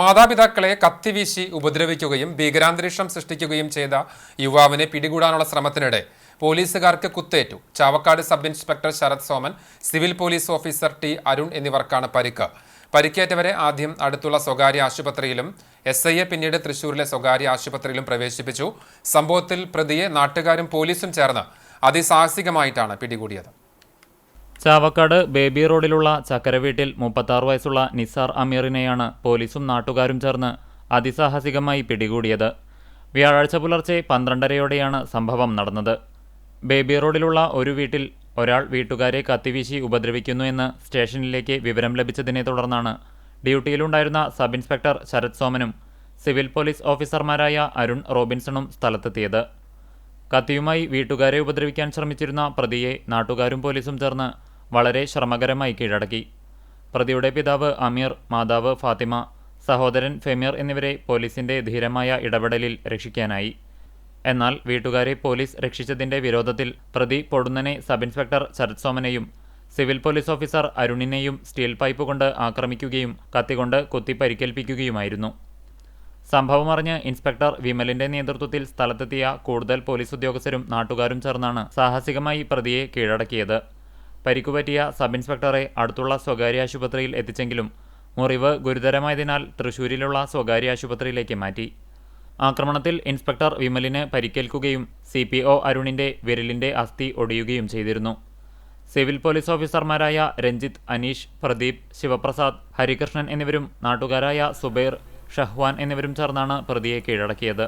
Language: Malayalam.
മാതാപിതാക്കളെ കത്തിവീശി ഉപദ്രവിക്കുകയും ഭീകരാന്തരീക്ഷം സൃഷ്ടിക്കുകയും ചെയ്ത യുവാവിനെ പിടികൂടാനുള്ള ശ്രമത്തിനിടെ പോലീസുകാർക്ക് കുത്തേറ്റു. Chavakkad sub inspector Sarath Soman civil police officer T Arun എന്നിവർക്കാണ് പരിക്ക്. പരിക്കേറ്റവരെ ആദ്യം അടുത്തുള്ള സ്വകാര്യ ആശുപത്രിയിലും എസ് പിന്നീട് തൃശൂരിലെ സ്വകാര്യ ആശുപത്രിയിലും പ്രവേശിപ്പിച്ചു. സംഭവത്തിൽ പ്രതിയെ നാട്ടുകാരും പോലീസും ചേർന്ന് അതിസാഹസികമായിട്ടാണ് പിടികൂടിയത്. ചാവക്കാട് ബേബി റോഡിലുള്ള ചക്കരവീട്ടിൽ മുപ്പത്താറ് വയസ്സുള്ള നിസാർ അമീറിനെയാണ് പോലീസും നാട്ടുകാരും ചേർന്ന് അതിസാഹസികമായി പിടികൂടിയത്. വ്യാഴാഴ്ച പുലർച്ചെ പന്ത്രണ്ടരയോടെയാണ് സംഭവം നടന്നത്. ബേബി റോഡിലുള്ള ഒരു വീട്ടിൽ ഒരാൾ വീട്ടുകാരെ കത്തിവീശി ഉപദ്രവിക്കുന്നു എന്ന് സ്റ്റേഷനിലേക്ക് വിവരം ലഭിച്ചതിനെ തുടർന്നാണ് ഡ്യൂട്ടിയിലുണ്ടായിരുന്ന സബ് ഇൻസ്പെക്ടർ ശരത് സോമനും സിവിൽ പോലീസ് ഓഫീസർമാരായ അരുൺ റോബിൻസണും സ്ഥലത്തെത്തിയത്. കത്തിയുമായി വീട്ടുകാരെ ഉപദ്രവിക്കാൻ ശ്രമിച്ചിരുന്ന പ്രതിയെ നാട്ടുകാരും പോലീസും ചേർന്ന് വളരെ ശ്രമകരമായി കീഴടക്കി. പ്രതിയുടെ പിതാവ് അമീർ മാതാവ് ഫാത്തിമ സഹോദരൻ ഫെമീർ എന്നിവരെ പോലീസിന്റെ ധീരമായ ഇടപെടലിൽ രക്ഷിക്കാനായി. എന്നാൽ വീട്ടുകാരെ പോലീസ് രക്ഷിച്ചതിന്റെ വിരോധത്തിൽ പ്രതി പൊടുന്നനെ സബ് ഇൻസ്പെക്ടർ ശരത് സോമനെയും സിവിൽ പോലീസ് ഓഫീസർ അരുണിനെയും സ്റ്റീൽ പൈപ്പ് കൊണ്ട് ആക്രമിക്കുകയും കത്തികൊണ്ട് കുത്തി പരിക്കേൽപ്പിക്കുകയുമായിരുന്നു. സംഭവം അറിഞ്ഞ് ഇൻസ്പെക്ടർ വിമലിന്റെ നേതൃത്വത്തിൽ സ്ഥലത്തെത്തിയ കൂടുതൽ പോലീസ് ഉദ്യോഗസ്ഥരും നാട്ടുകാരും ചേർന്നാണ് സാഹസികമായി പ്രതിയെ കീഴടക്കിയത്. പരിക്കുപറ്റിയ സബ് ഇൻസ്പെക്ടറെ അടുത്തുള്ള സ്വകാര്യ ആശുപത്രിയിൽ എത്തിച്ചെങ്കിലും മുറിവ് ഗുരുതരമായതിനാൽ തൃശൂരിലുള്ള സ്വകാര്യ ആശുപത്രിയിലേക്ക് മാറ്റി. ആക്രമണത്തിൽ ഇൻസ്പെക്ടർ വിമലിന് പരിക്കേൽക്കുകയും സി പി ഒ അരുണിന്റെ വിരലിന്റെ അസ്ഥി ഒടിയുകയും ചെയ്തിരുന്നു. സിവിൽ പോലീസ് ഓഫീസർമാരായ രഞ്ജിത്ത് അനീഷ് പ്രദീപ് ശിവപ്രസാദ് ഹരികൃഷ്ണൻ എന്നിവരും നാട്ടുകാരായ സുബൈർ ഷഹ്വാൻ എന്നിവരും ചേർന്നാണ് പ്രതിയെ കീഴടക്കിയത്.